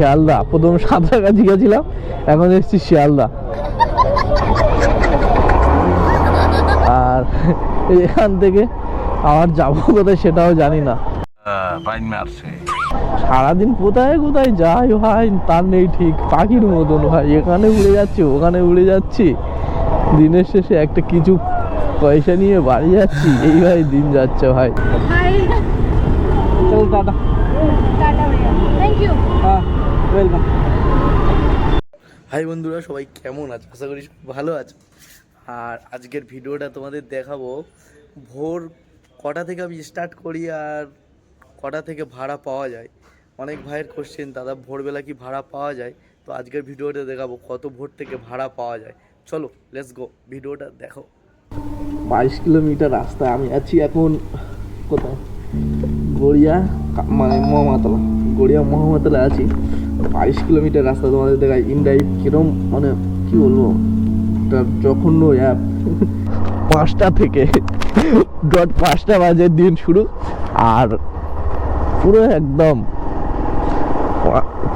শিয়ালদা। প্রথম সাঁতরাগাছি গেছিলাম এখন এসেছি শিয়ালদা। আর এখান থেকে আবার যাব কোথায় সেটাও জানি না। সারাদিন কোথায় কোথায় যাই ভাই তার নেই ঠিক। পাখির মতন ভাই এখানে উড়ে যাচ্ছি ওখানে উড়ে যাচ্ছি। দিনের শেষে একটা কিছু পয়সা নিয়ে বাড়ি যাচ্ছি এই ভাই দিন যাচ্ছে ভাই। চল টাটা। ওয়েলকাম হাই বন্ধুরা, সবাই কেমন আছে? আশা করি ভালো আছে। আর আজকের ভিডিওটা তোমাদের দেখাবো। ভোর কটা থেকে আমি স্টার্ট করি আর কটা থেকে ভাড়া পাওয়া যায়? অনেক ভাইয়ের কোশ্চেন দাদা ভোরবেলা কি ভাড়া পাওয়া যায়? তো আজকের ভিডিওটা দেখাবো, কত ভোর থেকে ভাড়া পাওয়া যায়? চলো লেটস গো ভিডিওটা দেখো। বাইশ কিলোমিটার রাস্তা আমি আছি এখন কোথায়? গড়িয়া মানে মহামাতলা। গড়িয়া মহামাতলা আছি। বাইশ কিলোমিটার রাস্তা তোমাদের দেখায় ইনড্রাইভ কিরম মানে কি বলব? জঘন্য অ্যাপ পাঁচটা থেকে ডট পাঁচটা বাজে দিন শুরু। আর পুরো একদম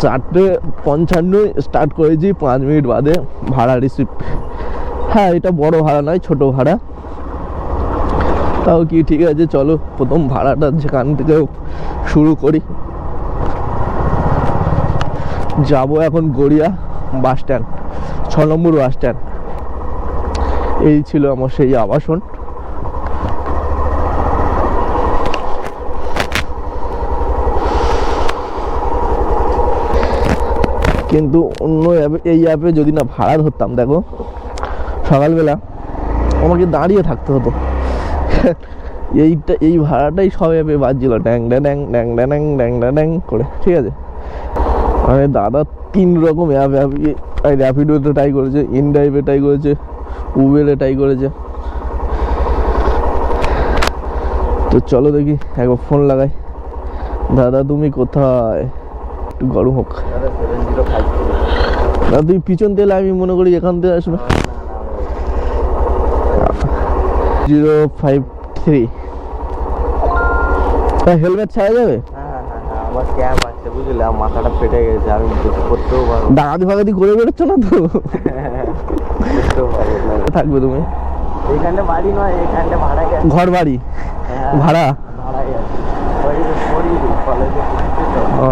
চারটে পঞ্চান্ন স্টার্ট করেছি, পাঁচ মিনিট বাদে ভাড়া রিসিভ হ্যাঁ এটা বড় ভাড়া নয়, ছোট ভাড়া। তাও কি ঠিক আছে, চলো, প্রথম ভাড়াটা যেখান থেকে শুরু করি। যাব এখন গড়িয়া বাস স্ট্যান্ড ছ নম্বর বাস স্ট্যান্ড এই ছিল আমার সেই আবাসন। কিন্তু অন্য অ্যাপে এই অ্যাপে যদি না ভাড়া ধরতাম, দেখো, সকালবেলা আমাকে দাঁড়িয়ে থাকতে হতো। এইটা এই ভাড়াটাই সব অ্যাপে বাজছিল ড্যাং ড্যাং ড্যাং ড্যাং ড্যাং ড্যাং করে, ঠিক আছে? মানে দাদা, তিন রকম অ্যাপ অ্যাপ র্যাপিডোতে ট্রাই করেছে ইনড্রাইভে ট্রাই করেছে উবেরে ট্রাই করেছে। তো চলো দেখি, একবার ফোন লাগাই। দাদা, তুমি কোথায়? একটু গরম হোক। দাদা, তুই পিছন তেলে আমি মনে করি এখান থেকে আসবে। Zero five three. হেলমেট ছাড়া যাবে? হ্যাঁ হ্যাঁ হ্যাঁ আমার ক্যাব বুঝলে মাথাটা ফেটে গেছে আমি কিছু করতেও পারব। ডাকাতি ফাকাতি করে বেরোচ্ছ না তো? করতেও পারব না। থাকবে তুমি? এইখানটা বাড়ি নয় ভাড়া গেছে। ঘর বাড়ি? হ্যাঁ ভাড়া? কলেজে ও।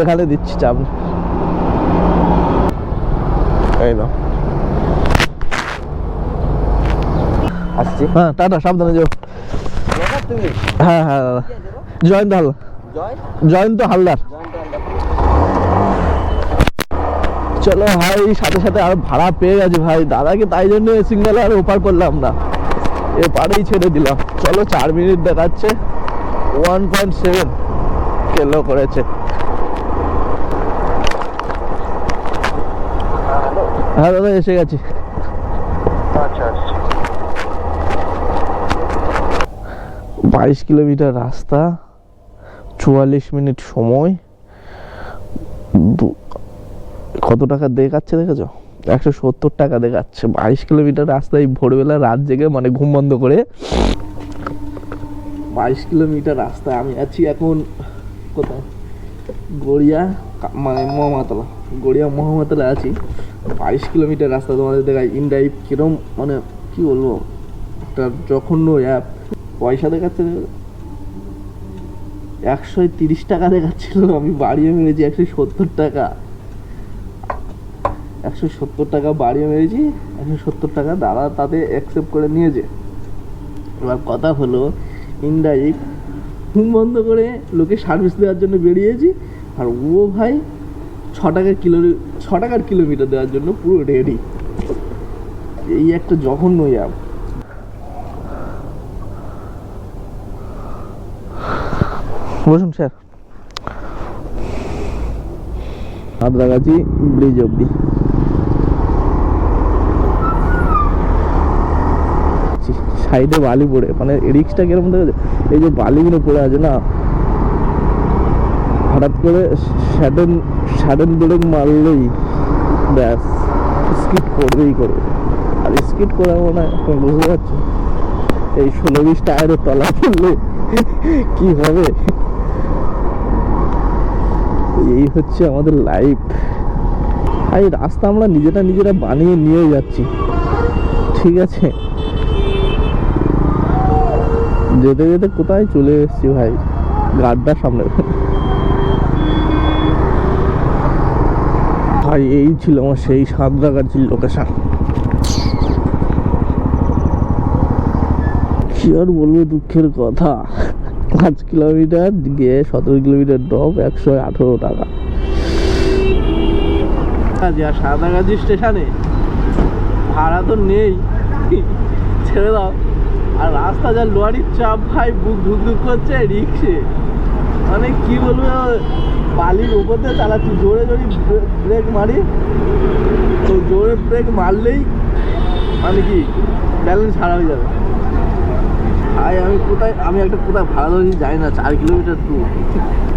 এখানে দিচ্ছি চাপ। না। আসছি। হ্যাঁ টাটা সাবধানে যাও। হ্যাঁ হ্যাঁ দাদা। জয়ন্ত হালদার জয়ন্ত হালদার। চলো ভাই সাথে সাথে আর ভাড়া পেয়ে গেছে ভাই। দাদাকে তাই জন্য সিঙ্গেল আর ওপার করলাম না। এপারেই ছেড়ে দিলাম। চলো চার মিনিট দেখাচ্ছে। One point seven. কেলো করেছে। হ্যাঁ দাদা এসে গেছি। আচ্ছা আচ্ছা। বাইশ কিলোমিটার রাস্তা চুয়াল্লিশ মিনিট সময়। কত টাকা দেখাচ্ছে দেখেছ? একশো সত্তর টাকা দেখাচ্ছে। বাইশ কিলোমিটার রাস্তায় ভোরবেলা রাত জেগে মানে ঘুম বন্ধ করে। বাইশ কিলোমিটার রাস্তা আমি আছি এখন কোথায়? গড়িয়া মানে মহামাতলা। গড়িয়া মহামাতলা আছি। বাইশ কিলোমিটার রাস্তা তোমাদের দেখায়। ইনড্রাইভ কিরম মানে কি বলব? একটা জঘন্য অ্যাপ পয়সা দেখাচ্ছে একশো তিরিশ টাকা দেখাচ্ছিল, আমি বাড়িয়ে মেরেছি একশো সত্তর টাকা। একশো সত্তর টাকা বাড়িয়ে মেরেছি, একশো সত্তর টাকা দাদা তাতে অ্যাকসেপ্ট করে নিয়েছে। এবার কথা হলো ইনডাইভ ঘুম বন্ধ করে লোকে সার্ভিস দেওয়ার জন্য বেরিয়েছি। আর ও ভাই ছ টাকার কিলো ছ টাকার কিলোমিটার দেওয়ার জন্য পুরো রেডি এই একটা জঘন্য অ্যাপ বসুন স্যার। সাঁতরাগাছি ব্রিজ অব্দি সাইডে বালি পড়ে মানে রিক্সটা কীরকম দেখেছে? এই যে বালিগুলো পড়ে আছে না হঠাৎ করে স্যাডেন স্যাডেন ব্রেক মারলেই ব্যাস স্কিট করবেই করবে আর স্কিট করাবো না তুমি বুঝতে পারছ? এই ষোলো বিশ টায়ারের তলা পড়লে কি হবে? এই হচ্ছে আমাদের লাইফ আর এই রাস্তা আমরা নিজেরা নিজেরা বানিয়ে নিয়ে যাচ্ছি। ঠিক আছে? যেতে যেতে কোথায় চলে এসেছি ভাই? গাড্ডা সামনে। ভাই, এই ছিল আমার সেই সাঁতরাগাছির লোকেশন কি আর বলব দুঃখের কথা? পাঁচ কিলোমিটার গিয়ে সতেরো কিলোমিটার ড্রপ একশো আঠেরো টাকা। সাঁতরাগাছি স্টেশনে ভাড়া তো নেই। ছেড়ে দাও। আর রাস্তা যা লোয়ারির চাপ, ভাই, বুক ধুক ধুক করছে, রিক্সে। মানে কি বলব, বালির উপর দিয়ে চালাচ্ছি। জোরে জোরে ব্রেক মারি, তো জোরে ব্রেক মারলেই মানে কি ব্যালেন্স ছাড়া হয়ে যাবে। ভাই, আমি কোথায়, আমি একটা কোথায় ভাড়া ধরেছি জানি না, চার কিলোমিটার দূর।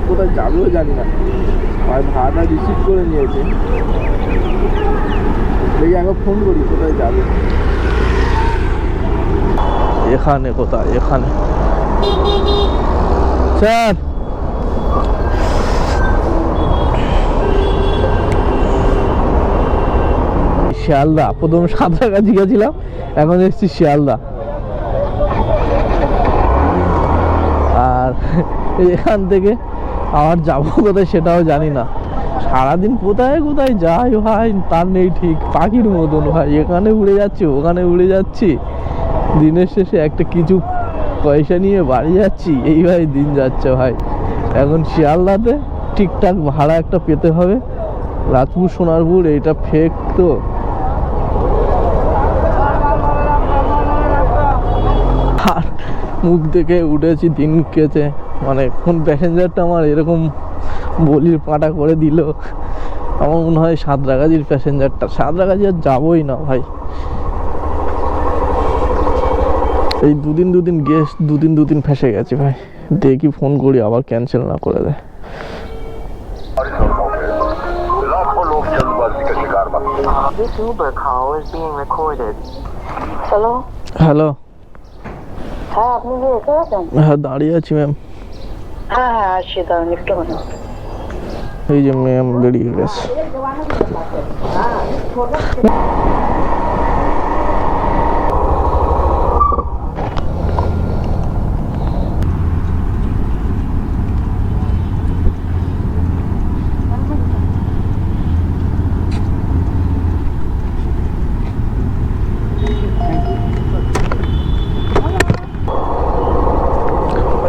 কোথায় যাবেও জানি না। ভাই, ভাড়াটা রিসিভ করে নিয়েছে। দেখি আগে ফোন করি, কোথায় যাবে। এখানে, কোথায়, এখানে। স্যার! শিয়ালদা। প্রথম সাঁতরাগাছি গেছিলাম, এখন এসেছি শিয়ালদা। আর এখান থেকে আবার যাব কোথায় সেটাও জানি না। সারাদিন কোথায় কোথায় যাই ভাই তার নেই ঠিক। পাখির মতন ভাই, এখানে উড়ে যাচ্ছি, ওখানে উড়ে যাচ্ছি। দিনের শেষে একটা কিছু পয়সা নিয়ে বাড়ি যাচ্ছি এইভাবে দিন যাচ্ছে ভাই। এখন শিয়ালদাতে ঠিকঠাক ভাড়া একটা পেতে হবে। রাজপুর, সোনারপুর, এইটা ফেক তো আর মুখ দেখে উঠেছি দিন কেছে মানে কোন প্যাসেঞ্জারটা আমার এরকম বলির পাটা করে দিল? আমার মনে হয় সাঁতরাগাছির প্যাসেঞ্জারটা। সাঁতরাগাছি আর যাবোই না ভাই। এই দুদিন দুদিন গেস দুদিন দুদিন ফেসে গেছি ভাই। দেখি ফোন করি আবার ক্যান্সেল না করে দেয় This Hello? Hello. হ্যাঁ আপনি কি এসে গেছেন হ্যাঁ দাঁড়িয়ে আছি ম্যাম হ্যাঁ হ্যাঁ আসছি দাঁড়ান একটু এই যে ম্যাম বেরিয়ে গেছে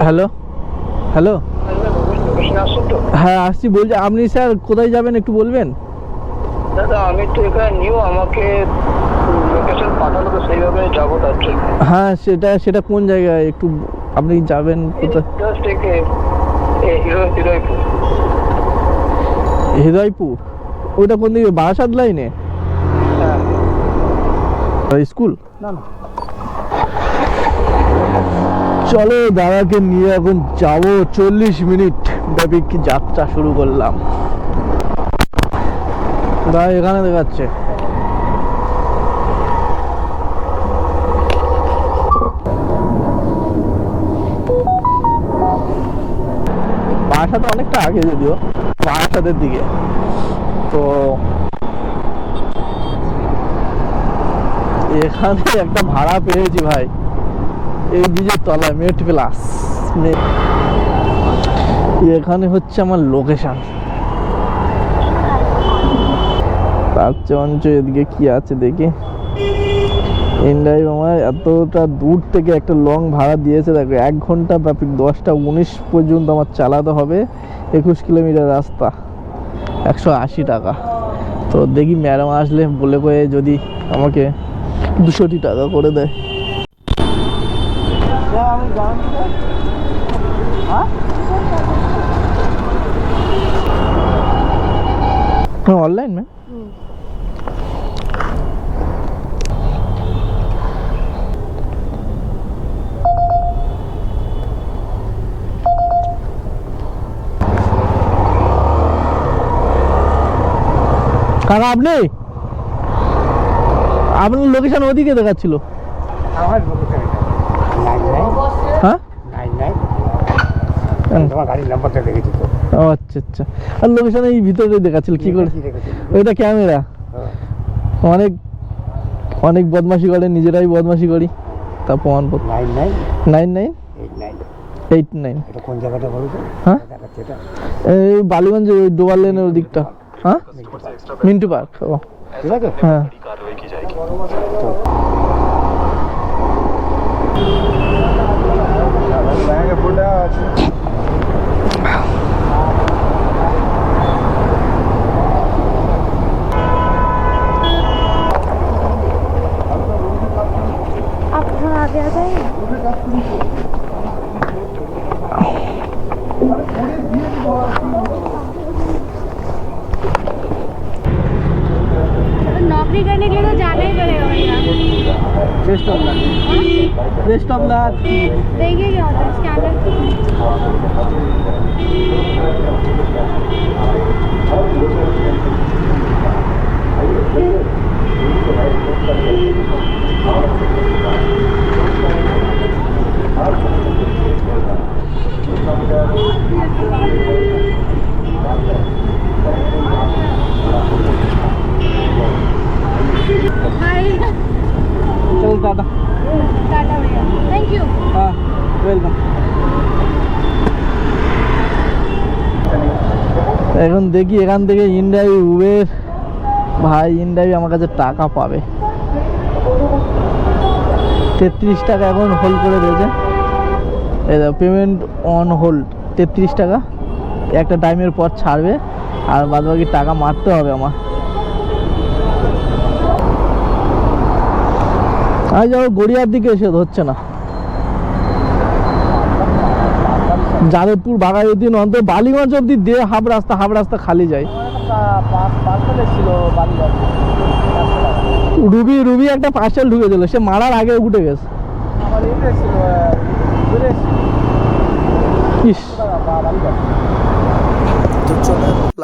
হ্যালো হ্যালো? হ্যাঁ আসছি বলছি আপনি স্যার কোথায় যাবেন একটু বলবেন? দাদা আমি তো এখানে নিউ আমাকে লোকেশন পাঠালো তো সেইভাবে যাব তার জন্য। হ্যাঁ সেটা সেটা কোন জায়গায়? একটু আপনি যাবেন কোথায়? জাস্ট একে হৃদয়পুর ওইটা কোন দিকে? বারাসাত লাইনে হ্যাঁ। স্কুল চলো দাদাকে নিয়ে এখন যাব। চল্লিশ মিনিট ব্যাপিক যাত্রা শুরু করলাম। দাদা এখানে দেখাচ্ছে। বারাসাত অনেকটা আগে যদিও, বারাসাতের দিকে। তো এখানে একটা ভাড়া পেয়েছি ভাই। এই ব্রিজের তলায় মেট প্লাস এখানে হচ্ছে আমার লোকেশন তার চঞ্চ এদিকে কি আছে দেখি। ইন্ডাইভ আমার এতটা দূর থেকে একটা লং ভাড়া দিয়েছে। দেখো, এক ঘণ্টা ব্যাপী দশটা উনিশ পর্যন্ত আমার চালাতে হবে। একুশ কিলোমিটার রাস্তা, একশো আশি টাকা। তো দেখি ম্যাডাম আসলে বলে কয়ে যদি আমাকে দুশোটি টাকা করে দেয়। हाँ ऑनलाइन में কাকা আপনি আপনার লোকেশন ওদিকে দেখাচ্ছিল আমার নাইন নাইন হ্যাঁ? তো। ও আচ্ছা আচ্ছা। আর লোকেশন এই ভিতরে দেখাচ্ছিল কি করে? ওইটা ক্যামেরা। অনেক অনেক বদমাশি করে নিজেরাই বদমাশি করি। তা প্রমাণ nine nine eight nine eight nine কোন জায়গাটা বলো হ্যাঁ? এই বালিগঞ্জ ওই ডোবার লেনের ওই দিকটা হ্যাঁ? মিন্টু পার্ক ও। ঠিক verdade. आप थोड़ा आगे आ जाइए Best of luck. Best of luck. Thank you, your scanner. এখন দেখি এখান থেকে ইন্ডিয়ায় উবের ভাই ইন্ডিয়ায় আমার কাছে টাকা পাবে। তেত্রিশ টাকা এখন হোল্ড করে দিয়েছে। পেমেন্ট অন হোল্ড তেত্রিশ টাকা। একটা টাইমের পর ছাড়বে, আর বাদ বাকি টাকা মারতে হবে আমার। আজ যাও, গড়িয়ার দিকে এসে ধরছে না। যাদবপুর বাঘাযতীন অন্ত বালিগঞ্জ অব্দি দিয়ে হাফ রাস্তা হাফ রাস্তা খালি যায়। রুবি রুবি একটা পার্সেল ঢুকেছিল সে মারার আগে উঠে গেছে।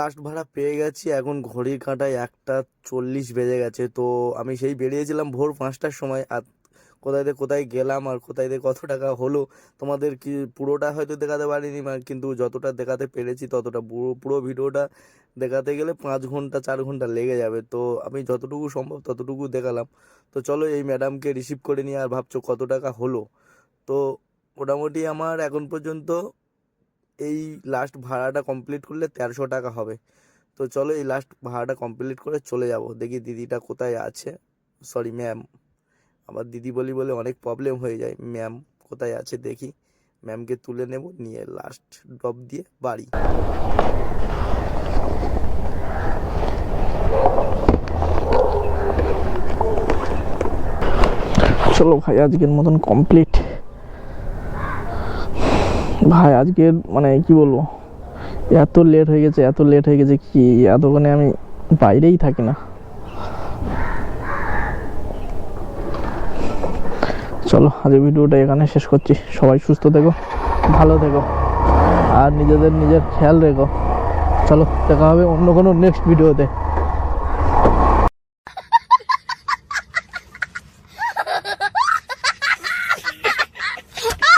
লাস্ট ভাড়া পেয়ে গেছি, এখন ঘড়ির কাঁটায় একটা চল্লিশ বেজে গেছে, তো আমি সেই বেরিয়েছিলাম ভোর পাঁচটার সময়, আর কোথায় দিয়ে কোথায় গেলাম আর কোথায় দিয়ে কত টাকা হলো, তোমাদের কি পুরোটা হয়তো দেখাতে পারিনি কিন্তু যতটা দেখাতে পেরেছি ততটা পুরো পুরো ভিডিওটা দেখাতে গেলে পাঁচ ঘণ্টা, চার ঘণ্টা লেগে যাবে। তো আমি যতটুকু সম্ভব ততটুকু দেখালাম। তো চলো এই ম্যাডামকে রিসিভ করে নিয়ে আর ভাবছ কত টাকা হলো। তো মোটামুটি আমার এখন পর্যন্ত এই লাস্ট ভাড়াটা কমপ্লিট করলে তেরোশো টাকা হবে। তো চলো এই লাস্ট ভাড়াটা কমপ্লিট করে চলে যাব। দেখি দিদিটা কোথায় আছে। সরি ম্যাম আবার দিদি বলি বলে অনেক প্রবলেম হয়ে যায়। ম্যাম কোথায় আছে দেখি। ম্যামকে তুলে নেব, নিয়ে লাস্ট ড্রপ দিয়ে বাড়ি। চলো ভাই, আজকের মতন কমপ্লিট ভাই, আজকের মানে কি বলব? এত লেট হয়ে গেছে, এত লেট হয়ে গেছে কি? এতক্ষণে আমি বাইরেই থাকি না। চলো, আজকের ভিডিওটা এখানে শেষ করছি। সবাই সুস্থ থেকো, ভালো থেকো, আর নিজেদের নিজের খেয়াল রেখো। চলো, দেখা হবে অন্য কোনো নেক্সট ভিডিওতে